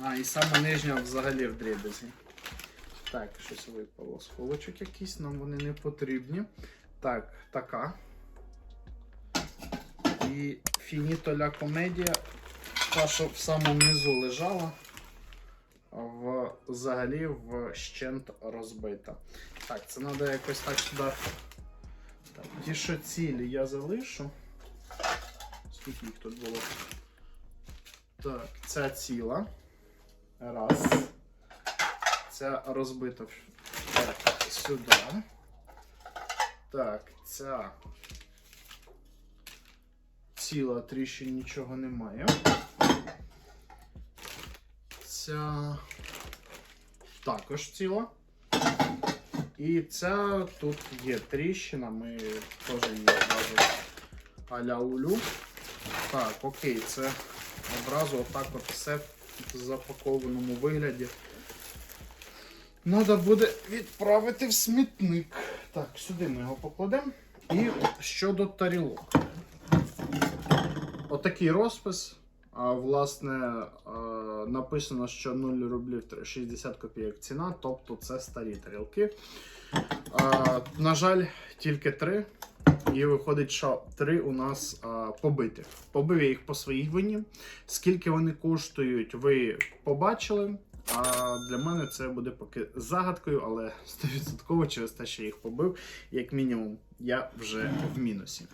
А, і саме нижня взагалі в дрібезі. Так, щось випало з полочок якісь, нам вони не потрібні. Так, така. І фінітоля комедія, та, що в самому низу лежала, в, взагалі вщент розбита. Так, це треба якось так сюди. Так, ті, що цілі я залишу. Скільки їх тут було? Так, ця ціла. Раз. Ця розбита так, сюди. Так, ця ціла тріщин нічого немає. Ця також ціла. І ця тут є тріщина, ми теж її аля улю. Так, окей, це одразу отак от все в запакованому вигляді. Треба буде відправити в смітник. Так, сюди ми його покладемо. І щодо тарілок. Отакий розпис. А, власне, написано, що 0 рублів 60 копійок ціна, тобто це старі тарілки. А, на жаль, тільки три. І виходить, що три у нас а, побиті. Побив я їх по своїй вині. Скільки вони коштують, ви побачили. А для мене це буде поки загадкою, але 100% через те, що я їх побив, як мінімум, я вже в мінусі.